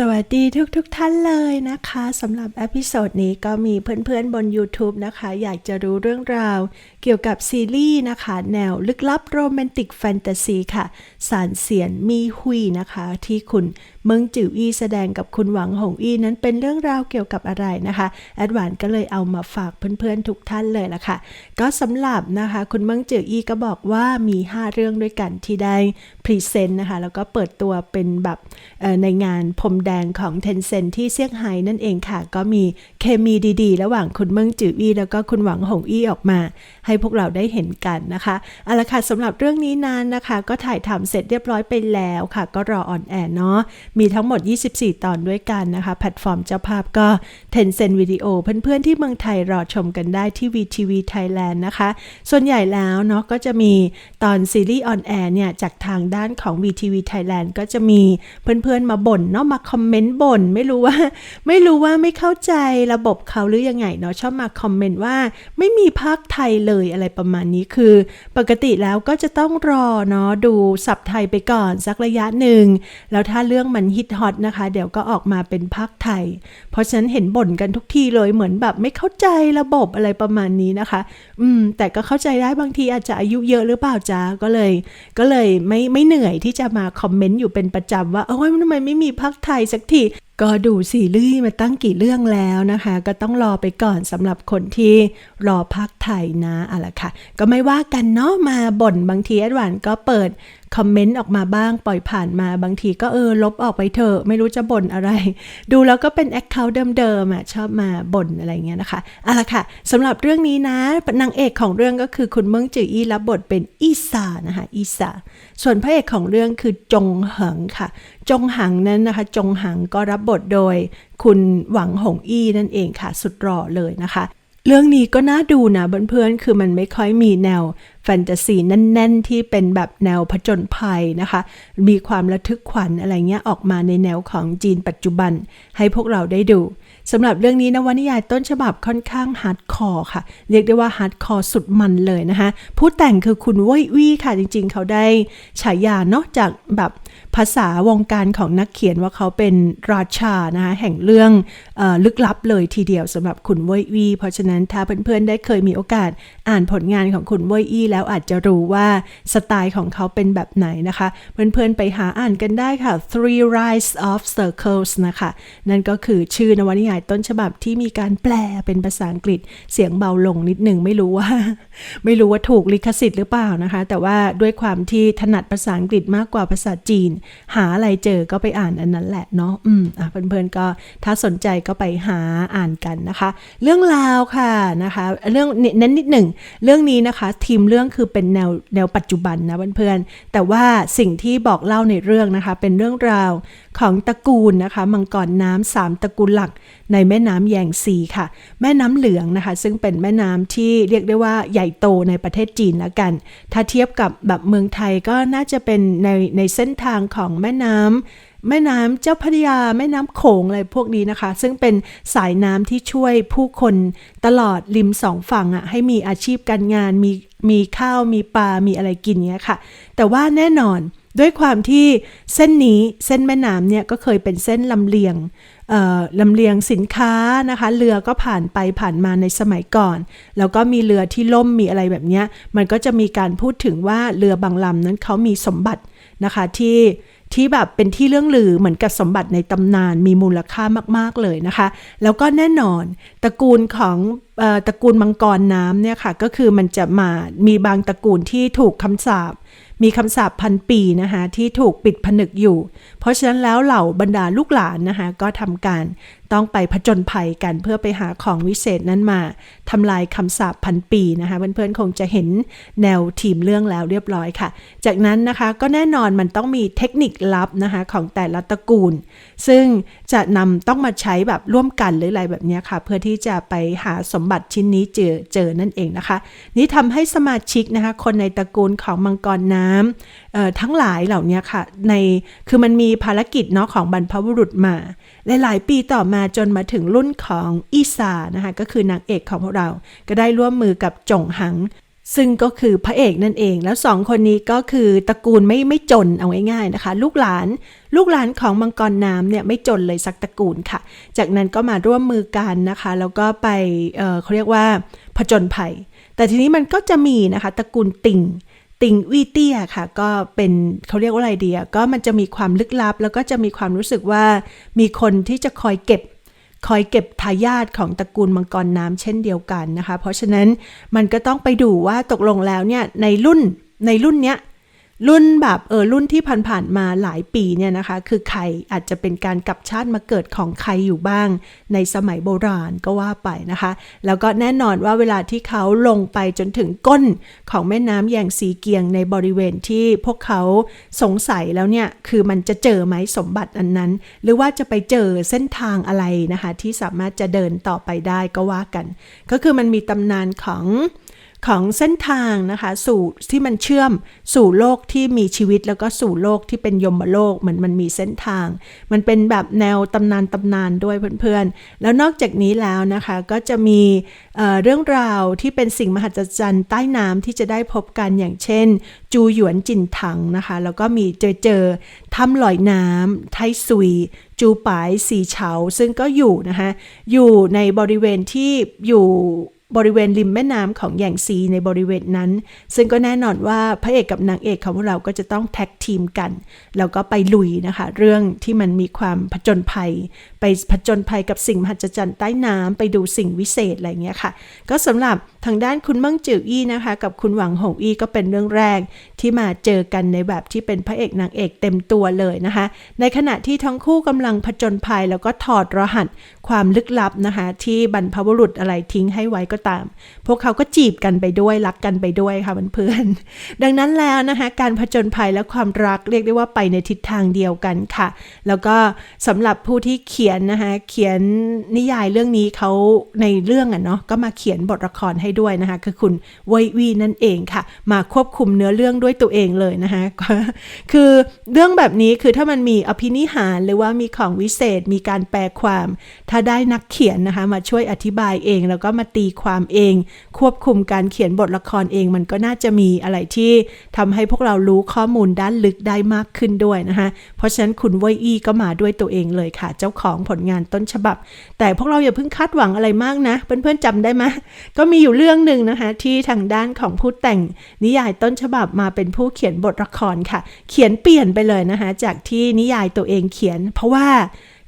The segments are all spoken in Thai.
สวัสดีทุกทกๆท่านเลยนะคะสำหรับเอพิโซดนี้ก็มีเพื่อนๆบน YouTube นะคะ อยากจะรู้เรื่องราว เกี่ยวกับซีรีส์นะคะ แนวลึกลับโรแมนติกแฟนตาซีค่ะ สารเสียนมีหุยนะคะ ที่คุณ เมิงจิ๋วอี้แสดงกับคุณหวังหงอี้นั้นเป็นเรื่องราวเกี่ยวกับอะไรนะคะแอดวานก็เลยเอามาฝากเพื่อนๆทุกท่านเลยละค่ะ ก็สำหรับนะคะคุณเมิงจิ๋วอี้ก็บอกว่ามี 5 เรื่องด้วยกันที่ได้พรีเซนต์นะคะแล้วก็เปิดตัวเป็นแบบในงานพรมแดงของ Tencent ที่เซี่ยงไฮ้นั่นเองค่ะ ก็มีเคมีดีๆ ระหว่างคุณเมิงจืออี้แล้วก็คุณหวังหงอี้ออกมา ให้พวกเราได้เห็นกันนะคะเอาละค่ะสำหรับเรื่องนี้นานนะคะ ก็ถ่ายทำเสร็จเรียบร้อยไปแล้วค่ะ ก็รอออนแอร์เนาะมีทั้งหมด 24 ตอนด้วยกันนะคะ แพลตฟอร์มเจ้าภาพก็ Tencent Video เพื่อนๆ ที่เมืองไทยรอชมกันได้ที่ VTV Thailand นะคะ ส่วนใหญ่แล้วเนาะก็จะมีตอนซีรีส์ออนแอร์เนี่ย จากทางด้านของ VTV Thailand ก็จะมีเพื่อนๆ มาบ่นเนาะมาคอมเมนต์บ่นไม่รู้ว่า ไม่รู้ว่าไม่เข้าใจระบบเขาหรือยังไงเนาะชอบมาคอมเมนต์ว่าไม่มีภาคไทยเลยอะไรประมาณนี้คือ ปกติแล้วก็จะต้องรอเนาะดูสับไทยไปก่อนสักระยะหนึ่งแล้วถ้าเรื่องมันฮิตฮอตนะคะ เดี๋ยวก็ออกมาเป็นภาคไทย เพราะฉะนั้นเห็นบ่นกันทุกทีเลยเหมือนแบบไม่เข้าใจระบบอะไรประมาณนี้นะคะ อืม แต่ก็เข้าใจได้บางทีอาจจะอายุเยอะหรือเปล่าจ้าก็เลย ก็เลยไม่ไม่เหนื่อยที่จะมาคอมเมนต์อยู่เป็นประจำว่าเอ้ยทำไมไม่มีภาคไทยสักที ก็ดูซีรีส์มาตั้งกี่เรื่องแล้วนะคะ ก็ต้องรอไปก่อนสำหรับคนที่รอภาคไทยนะอะละค่ะ ก็ไม่ว่ากันเนาะมาบ่นบางทีแอดวานก็เปิดคอมเมนต์ออกมาบ้างปล่อยผ่านมาบางทีก็เออลบออกไปเถอะ ไม่รู้จะบ่นอะไร ดูแล้วก็เป็นแอคเคาท์เดิมๆอะชอบมาบ่นอะไรเงี้ยนะคะเอาละค่ะสำหรับเรื่องนี้นะนางเอกของเรื่องก็คือคุณเมิงจืออี้รับบทเป็นอีสานะคะอีสาส่วนพระเอกของเรื่องคือจงหิงค่ะ จงหังนั้นนะคะ จงหังก็รับบทโดยคุณหวังหงอี้นั่นเองค่ะ สุดหล่อเลยนะคะ เรื่องนี้ก็น่าดูนะเพื่อนๆคือมันไม่ค่อยมีแนว แฟนตาซีแน่น ๆ ที่เป็นแบบแนวผจญภัยนะคะ มีความระทึกขวัญอะไรเงี้ยออกมาในแนวของจีนปัจจุบัน ให้พวกเราได้ดูสำหรับเรื่องนี้นวนิยายต้นฉบับค่อนข้างฮาร์ดคอร์ค่ะ เรียกได้ว่าฮาร์ดคอร์สุดมันเลยนะคะ ผู้แต่งคือคุณว่ยวี่ค่ะ จริงๆ เขาได้ฉายาเนาะจากแบบภาษาวงการของนักเขียนว่าเขาเป็นราชานะคะแห่งเรื่องอลึกลับเลยทีเดียวสำหรับคุณว่ยวี่เพราะฉะนั้นถ้าเพื่อนๆได้เคยมีโอกาสอ่านผลงานของคุณว่ยวี่แล้วแล้วอาจจะรู้ว่าสไตล์ของเขาเป็นแบบไหนนะคะ เพื่อนๆไปหาอ่านกันได้ค่ะ Three Rise of Circles นะคะ นั่นก็คือชื่อนวนิยายต้นฉบับที่มีการแปลเป็นภาษาอังกฤษเสียงเบาลงนิดหนึ่งไม่รู้ว่า ไม่รู้ว่าถูกลิขสิทธิ์หรือเปล่านะคะ แต่ว่าด้วยความที่ถนัดภาษาอังกฤษมากกว่าภาษาจีน หาอะไรเจอก็ไปอ่านอันนั้นแหละเนาะอืมอะเพื่อนๆก็ถ้าสนใจก็ไปหาอ่านกันนะคะ เรื่องราวค่ะนะคะเรื่องเน้นนิดหนึ่งเรื่องนี้นะคะทีมเรื่องคือเป็นแนวแนวปัจจุบันนะเพื่อนๆ แต่ว่าสิ่งที่บอกเล่าในเรื่องนะคะ เป็นเรื่องราวของตระกูลนะคะ มังกรน้ำสามตระกูลหลักในแม่น้ำแยงซีค่ะ แม่น้ำเหลืองนะคะ ซึ่งเป็นแม่น้ำที่เรียกได้ว่าใหญ่โตในประเทศจีนแล้วกัน ถ้าเทียบกับแบบเมืองไทยก็น่าจะเป็นในในเส้นทางของแม่น้ำ แม่น้ำเจ้าพระยา แม่น้ำโขงอะไรพวกนี้นะคะ ซึ่งเป็นสายน้ำที่ช่วยผู้คนตลอดริมสองฝั่งอะ่ะให้มีอาชีพการงาน มีมีข้าวมีปลา มีอะไรกินเนี้ยค่ะ แต่ว่าแน่นอนด้วยความที่เส้นนี้เส้นแม่น้ำเนี่ยก็เคยเป็นเส้นลำเลียงลำเลียงสินค้านะคะเรือก็ผ่านไปผ่านมาในสมัยก่อน แล้วก็มีเรือที่ล่มมีอะไรแบบนี้มันก็จะมีการพูดถึงว่าเรือบางลำนั้นเขามีสมบัตินะคะที่ ที่แบบเป็นที่เรื่องลือเหมือนกับสมบัติในตำนานมีมูลค่ามาก ๆ เลยนะคะ แล้วก็แน่นอนตระกูลของตระกูลมังกรน้ำเนี่ยค่ะ ก็คือมันจะมามีบางตระกูลที่ถูกคำสาปมีคำสาปพันปีนะคะที่ถูกปิดผนึกอยู่ เพราะฉะนั้นแล้วเหล่าบรรดาลูกหลานนะคะก็ทำการต้องไปผจญภัยกันเพื่อไปหาของวิเศษนั้นมาทำลายคำสาปพันปีนะคะเพื่อนๆคงจะเห็นแนวทีมเรื่องแล้วเรียบร้อยค่ะ จากนั้นนะคะก็แน่นอนมันต้องมีเทคนิคลับนะคะของแต่ละตระกูล ซึ่งจะนำต้องมาใช้แบบร่วมกันหรืออะไรแบบนี้ค่ะ เพื่อที่จะไปหาสมบัติชิ้นนี้เจอเจอนั่นเองนะคะ นี่ทำให้สมาชิกนะคะคนในตระกูลของมังกรน้ำทั้งหลายเหล่านี้ค่ะในคือมันมีภารกิจเนาะของบรรพบุรุษมาหลายๆ ปีต่อมาจนมาถึงรุ่นของอีซานะคะก็คือนางเอกของพวกเรา ก็ได้ร่วมมือกับจงหัง ซึ่งก็คือพระเอกนั่นเอง แล้วสองคนนี้ก็คือตระกูลไม่ไม่จนเอาง่ายๆนะคะ ลูกหลานลูกหลานของมังกรน้ำเนี่ยไม่จนเลยสักตระกูลค่ะ จากนั้นก็มาร่วมมือกันนะคะ แล้วก็ไปเเขาเรียกว่าผจญภัย แต่ทีนี้มันก็จะมีนะคะตระกูลติ่ง ติงวีเตียค่ะ ก็เป็นเขาเรียกว่าอะไรเดียก็มันจะมีความลึกลับ แล้วก็จะมีความรู้สึกว่ามีคนที่จะคอยเก็บคอยเก็บทายาทของตระกูลมังกรน้ำเช่นเดียวกันนะคะ เพราะฉะนั้นมันก็ต้องไปดูว่าตกลงแล้วเนี่ยในรุ่นในรุ่นเนี้ย รุ่นแบบเออรุ่นที่ผ่านๆมาหลายปีเนี่ยนะคะ คือใครอาจจะเป็นการกลับชาติมาเกิดของใครอยู่บ้าง ในสมัยโบราณก็ว่าไปนะคะ แล้วก็แน่นอนว่าเวลาที่เขาลงไปจนถึงก้นของแม่น้ำแยงสีเกียงในบริเวณที่พวกเขาสงสัยแล้วเนี่ย คือมันจะเจอไหมสมบัติอันนั้น หรือว่าจะไปเจอเส้นทางอะไรนะคะ ที่สามารถจะเดินต่อไปได้ก็ว่ากัน ก็คือมันมีตำนานของ ของเส้นทางนะคะสู่ที่มันเชื่อมสู่โลกที่มีชีวิตแล้วก็สู่โลกที่เป็นยมโลกเหมือนมันมีเส้นทาง มันเป็นแบบแนวตำนานตำนานด้วยเพื่อนๆ แล้วนอกจากนี้แล้วนะคะก็จะมีเเรื่องราวที่เป็นสิ่งมหัศจรรย์ใต้น้ำที่จะได้พบกันอย่างเช่น จูหยวนจินถังนะคะแล้วก็มีเจอเจอถ้ำลอยน้ำไทซุยจูปายสีเฉาซึ่งก็อยู่นะคะอยู่ในบริเวณที่อยู่ บริเวณริมแม่น้ำของแยงซีในบริเวณนั้น ซึ่งก็แน่นอนว่าพระเอกกับนางเอกของเราก็จะต้องแท็กทีมกัน แล้วก็ไปลุยนะคะ เรื่องที่มันมีความผจญภัย ไปผจญภัยกับสิ่งมหัศจรรย์ใต้น้ำไปดูสิ่งวิเศษอะไรเงี้ยค่ะ ก็สำหรับทางด้านคุณมิ่งจืออี้นะคะ กับคุณหวังหงอี้ก็เป็นเรื่องแรกที่มาเจอกันในแบบที่เป็นพระเอกนางเอกเต็มตัวเลยนะคะ ในขณะที่ทั้งคู่กำลังผจญภัยแล้วก็ถอดรหัสความลึกลับนะคะ ที่บรรพบุรุษอะไรทิ้งให้ไว้ก็ตาม พวกเขาก็จีบกันไปด้วยรักกันไปด้วยค่ะเพื่อนๆดังนั้นแล้วนะคะการผจญภัยและความรักเรียกได้ว่าไปในทิศทางเดียวกันค่ะ แล้วก็สำหรับผู้ที่เขียนนะคะเขียนนิยายเรื่องนี้เขาในเรื่องอะเนาะก็มาเขียนบทละครให้ด้วยนะคะคือคุณเวยวีนั่นเองค่ะ มาควบคุมเนื้อเรื่องด้วยตัวเองเลยนะคะคือเรื่องแบบนี้คือถ้ามันมีอภินิหารหรือว่ามีของวิเศษมีการแปลความ ถ้าได้นักเขียนนะคะมาช่วยอธิบายเองแล้วก็มาตีความเอง ควบคุมการเขียนบทละครเอง มันก็น่าจะมีอะไรที่ทำให้พวกเรารู้ข้อมูลด้านลึกได้มากขึ้นด้วยนะคะเพราะฉะนั้นคุณเวยอี้ก็มาด้วยตัวเองเลยค่ะ เจ้าของผลงานต้นฉบับ แต่พวกเราอย่าเพิ่งคาดหวังอะไรมากนะเพื่อนๆจำได้ไหมก็มีอยู่เรื่องหนึ่งนะคะที่ทางด้านของผู้แต่งนิยายต้นฉบับมาเป็นผู้เขียนบทละครค่ะ เขียนเปลี่ยนไปเลยนะคะจากที่นิยายตัวเองเขียน เพราะว่า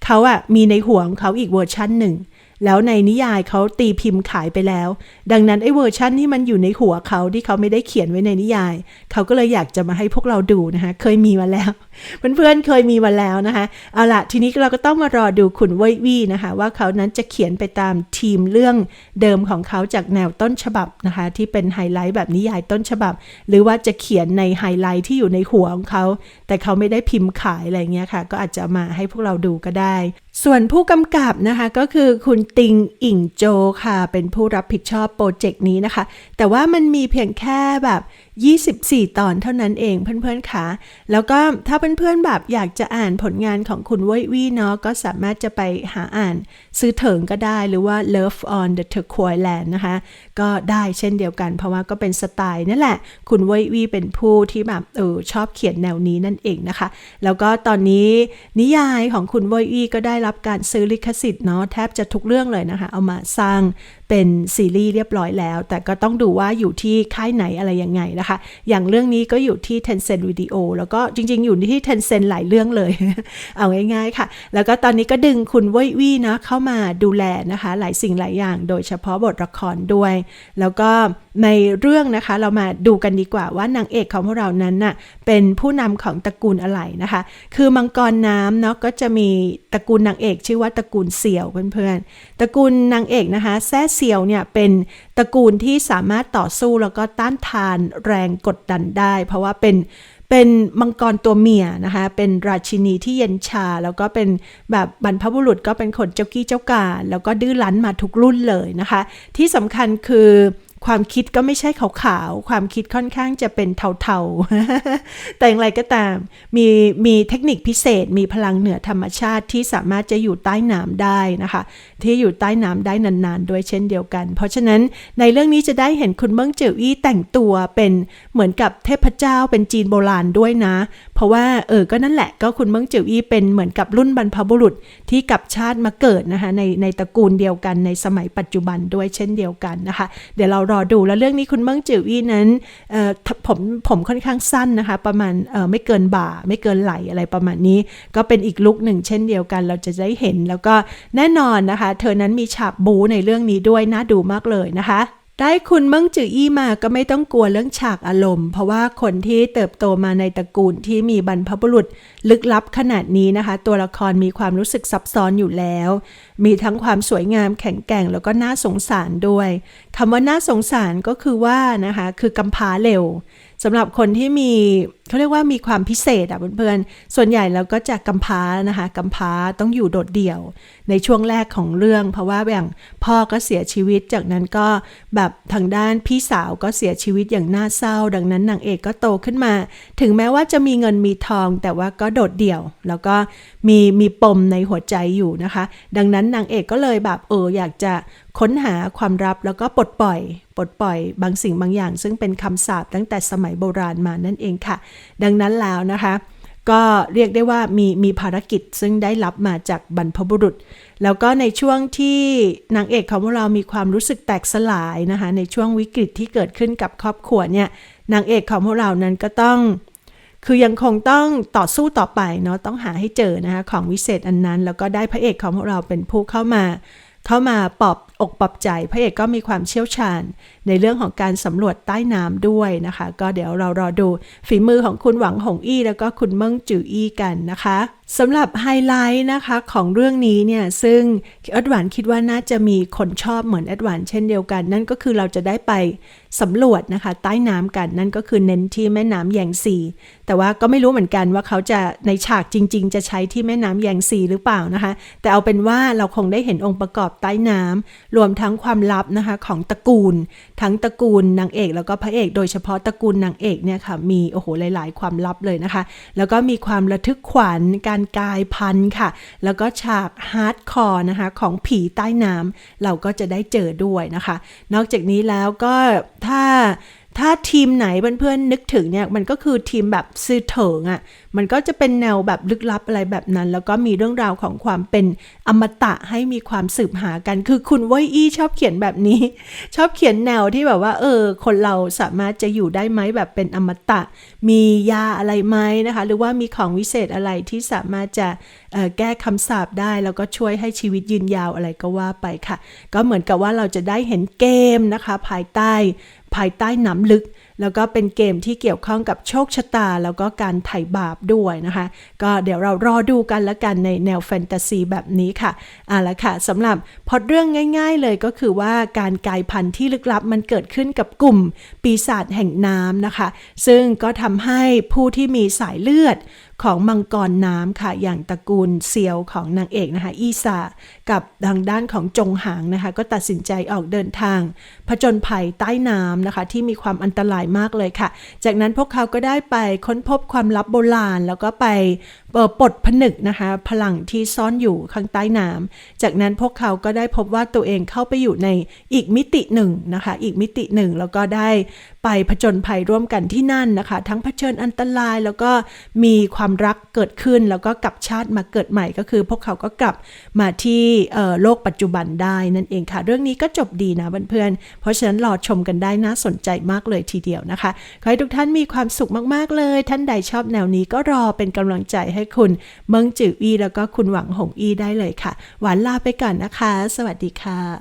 เขาอะมีในหัวของเขาอีกเวอร์ชันหนึ่ง แล้วในนิยายเขาตีพิมพ์ขายไปแล้ว ดังนั้นไอ้เวอร์ชันที่มันอยู่ในหัวเขาที่เขาไม่ได้เขียนไว้ในนิยาย เขาก็เลยอยากจะมาให้พวกเราดูนะคะเคยมีมาแล้ว เพื่อนๆเคยมีมาแล้วนะคะเอาละทีนี้เราก็ต้องมารอดูขุนเว่ยวี่นะคะว่าเขานั้นจะเขียนไปตามทีมเรื่องเดิมของเขาจากแนวต้นฉบับนะคะที่เป็นไฮไลท์แบบนิยายต้นฉบับ หรือว่าจะเขียนในไฮไลท์ที่อยู่ในหัวของเขา แต่เขาไม่ได้พิมพ์ขายอะไรเงี้ยค่ะ ก็อาจจะมาให้พวกเราดูก็ได้ ส่วนผู้กำกับนะคะก็คือคุณติงอิงโจค่ะ เป็นผู้รับผิดชอบโปรเจกต์นี้นะคะ แต่ว่ามันมีเพียงแค่แบบ 24 ตอนเท่านั้นเองเพื่อนๆค่ะ แล้วก็ถ้าเพื่อนๆแบบอยากจะอ่านผลงานของคุณว่ยวี่เนาะก็สามารถจะไปหาอ่านซื้อเถิงก็ได้หรือว่า Love on the Turquoise Land นะคะ ก็ได้เช่นเดียวกัน เพราะว่าก็เป็นสไตล์นั่นแหละ คุณว่ยวี่เป็นผู้ที่แบบเออชอบเขียนแนวนี้นั่นเองนะคะ แล้วก็ตอนนี้นิยายของคุณว่ยวี่ก็ได้รับการซื้อลิขสิทธิ์เนาะแทบจะทุกเรื่องเลยนะคะ เอามาสร้างเป็นซีรีส์เรียบร้อยแล้ว แต่ก็ต้องดูว่าอยู่ที่ค่ายไหนอะไรยังไงนะคะ อย่างเรื่องนี้ก็อยู่ที่ Tencent Video แล้วก็จริง ๆ อยู่ที่ Tencent หลายเรื่องเลย เอาง่ายๆค่ะ แล้วก็ตอนนี้ก็ดึงคุณเว่ยวี่นะเข้ามาดูแลนะคะ หลายสิ่งหลายอย่าง โดยเฉพาะบทละครด้วย แล้วก็ในเรื่องนะคะเรามาดูกันดีกว่าว่านางเอกของพวกเรานั้นน่ะเป็นผู้นำของตระกูลอะไรนะคะ คือมังกรน้ำเนาะก็จะมีตระกูลนางเอกชื่อว่าตระกูลเสี่ยวเพื่อนๆ ตระกูลนางเอกนะคะแซ่เซียวเนี่ยเป็นตระกูลที่สามารถต่อสู้แล้วก็ต้านทานแรงกดดันได้ เพราะว่าเป็นเป็นมังกรตัวเมียนะคะ เป็นราชินีที่เย็นชา แล้วก็เป็นแบบบรรพบุรุษก็เป็นคนเจ้ากี้เจ้าการ แล้วก็ดื้อรั้นมาทุกรุ่นเลยนะคะ ที่สำคัญคือ ความคิดก็ไม่ใช่ขาวๆ ความคิดค่อนข้างจะเป็นเทาๆ แต่อย่างไรก็ตาม มีมีเทคนิคพิเศษ มีพลังเหนือธรรมชาติที่สามารถจะอยู่ใต้น้ำได้นะคะ ที่อยู่ใต้น้ำได้นานๆ ด้วยเช่นเดียวกัน เพราะฉะนั้นในเรื่องนี้จะได้เห็นคุณเมิงเจิวอี้แต่งตัวเป็นเหมือนกับเทพเจ้าเป็นจีนโบราณด้วยนะ เพราะว่าเออก็นั่นแหละก็คุณเมิงเจิวอี้เป็นเหมือนกับรุ่นบรรพบุรุษที่กับชาติมาเกิดนะคะในในตระกูลเดียวกันในสมัยปัจจุบันด้วยเช่นเดียวกันนะคะ เดี๋ยวเรารอดูแล้วเรื่องนี้คุณเมิงจิวอี้นั้นผมผมค่อนข้างสั้นนะคะ ประมาณไม่เกินบ่า ไม่เกินไหลอะไรประมาณนี้ ก็เป็นอีกลุกหนึ่งเช่นเดียวกัน เราจะได้เห็นแล้วก็แน่นอนนะคะ เธอนั้นมีฉากบูในเรื่องนี้ด้วยน่าดูมากเลยนะคะได้คุณเมิงจืออี้มาก็ไม่ต้องกลัวเรื่องฉากอารมณ์ เพราะว่าคนที่เติบโตมาในตระกูลที่มีบรรพบุรุษลึกลับขนาดนี้นะคะ ตัวละครมีความรู้สึกซับซ้อนอยู่แล้ว มีทั้งความสวยงามแข็งแกร่งแล้วก็น่าสงสารด้วยคำว่าน่าสงสารก็คือว่านะคะคือกำพร้าเร็วสำหรับคนที่มีเขาเรียกว่ามีความพิเศษอะเพื่อนๆ ส่วนใหญ่เราก็จะกำพร้านะคะกำพร้าต้องอยู่โดดเดี่ยว ในช่วงแรกของเรื่อง เพราะว่าอย่างพ่อก็เสียชีวิตจากนั้นก็แบบทางด้านพี่สาวก็เสียชีวิตอย่างน่าเศร้า ดังนั้นนางเอกก็โตขึ้นมา ถึงแม้ว่าจะมีเงินมีทอง แต่ว่าก็โดดเดี่ยว แล้วก็มีมีปมในหัวใจอยู่นะคะ ดังนั้นนางเอกก็เลยแบบเอออยากจะค้นหาความลับแล้วก็ปลดปล่อย ปลดปล่อย บางสิ่งบางอย่าง ซึ่งเป็นคำสาปตั้งแต่สมัยโบราณมานั่นเองค่ะ ดังนั้นแล้วนะคะ ก็เรียกได้ว่ามีมีภารกิจซึ่งได้รับมาจากบรรพบุรุษ แล้วก็ในช่วงที่นางเอกของพวกเรามีความรู้สึกแตกสลายนะคะในช่วงวิกฤตที่เกิดขึ้นกับครอบครัวเนี่ยนางเอกของพวกเรานั้นก็ต้อง คือยังคงต้องต่อสู้ต่อไปเนาะต้องหาให้เจอนะคะของวิเศษอันนั้น แล้วก็ได้พระเอกของพวกเราเป็นผู้เข้ามา เข้ามาปอบอกปอบใจ พระเอกก็มีความเชี่ยวชาญ ในเรื่องของการสำรวจใต้น้ำด้วยนะคะ ก็เดี๋ยวเรารอดูฝีมือของคุณหวังหงอี้แล้วก็คุณเมิงจืออี้กันนะคะสำหรับไฮไลท์นะคะของเรื่องนี้เนี่ยซึ่งแอดวานคิดว่าน่าจะมีคนชอบเหมือนแอดวานเช่นเดียวกัน นั่นก็คือเราจะได้ไปสำรวจนะคะใต้น้ำกันนั่นก็คือเน้นที่แม่น้ำแยงซีแต่ว่าก็ไม่รู้เหมือนกันว่าเขาจะในฉากจริง ๆ จะใช้ที่แม่น้ำแยงซีหรือเปล่านะคะ แต่เอาเป็นว่าเราคงได้เห็นองค์ประกอบใต้น้ำรวมทั้งความลับนะคะของตระกูล ทั้งตระกูลนางเอก แล้วก็พระเอก โดยเฉพาะตระกูลนางเอกเนี่ยค่ะมีโอ้โหหลาย ๆ ความลับเลยนะคะ แล้วก็มีความระทึกขวัญการกายพันธุ์ค่ะ แล้วก็ฉากฮาร์ดคอร์นะคะของผีใต้น้ำเราก็จะได้เจอด้วยนะคะ นอกจากนี้แล้วก็ถ้า ถ้าทีมไหนเพื่อนๆนึกถึงเนี่ยมันก็คือทีมแบบซื่อเถิงอะ่ะมันก็จะเป็นแนวแบบลึกลับอะไรแบบนั้น แล้วก็มีเรื่องราวของความเป็นอมตะให้มีความสืบหากัน คือคุณว้ยอี้ชอบเขียนแบบนี้ ชอบเขียนแนวที่แบบว่า เออ คนเราสามารถจะอยู่ได้ไหมแบบเป็นอมตะ มียาอะไรไหมนะคะ หรือว่ามีของวิเศษอะไรที่สามารถจะแก้คำสาปได้ แล้วก็ช่วยให้ชีวิตยืนยาวอะไรก็ว่าไปค่ะ ก็เหมือนกับว่าเราจะได้เห็นเกมนะคะ ภายใต้ ภายใต้น้ำลึก แล้วก็เป็นเกมที่เกี่ยวข้องกับโชคชะตา แล้วก็การไถ่บาปด้วยนะคะ ก็เดี๋ยวเรารอดูกันละกันในแนวแฟนตาซีแบบนี้ค่ะเอาละค่ะสำหรับพอดเรื่องง่าย ๆ เลยก็คือว่าการกลายพันธุ์ที่ลึกลับมันเกิดขึ้นกับกลุ่มปีศาจแห่งน้ำนะคะ ซึ่งก็ทำให้ผู้ที่มีสายเลือดของมังกรน้ำค่ะ อย่างตระกูลเซียวของนางเอกนะคะ อีซากับทางด้านของจงหางนะคะ ก็ตัดสินใจออกเดินทางผจญภัยใต้น้ำนะคะ ที่มีความอันตรายมากเลยค่ะ จากนั้นพวกเขาก็ได้ไปค้นพบความลับโบราณ แล้วก็ไปปลดผนึกนะคะ พลังที่ซ่อนอยู่ข้างใต้น้ำจากนั้นพวกเขาก็ได้พบว่าตัวเองเข้าไปอยู่ในอีกมิติหนึ่งนะคะ อีกมิติหนึ่งแล้วก็ได้ไปผจญภัยร่วมกันที่นั่นนะคะ ทั้งเผชิญอันตรายแล้วก็มีความรักเกิดขึ้น แล้วก็กลับชาติมาเกิดใหม่ก็คือ พวกเขาก็กลับมาที่โลกปัจจุบันได้นั่นเองค่ะ เรื่องนี้ก็จบดีนะเพื่อนๆเพราะฉะนั้นรอชมกันได้น่าสนใจมากเลยทีเดียวนะคะขอให้ทุกท่านมีความสุขมากๆเลย ท่านใดชอบแนวนี้ก็รอเป็นกำลังใจให้คุณเมิงจืออีแล้วก็คุณหวังหงอีได้เลยค่ะ หวานลาไปก่อนนะคะ สวัสดีค่ะ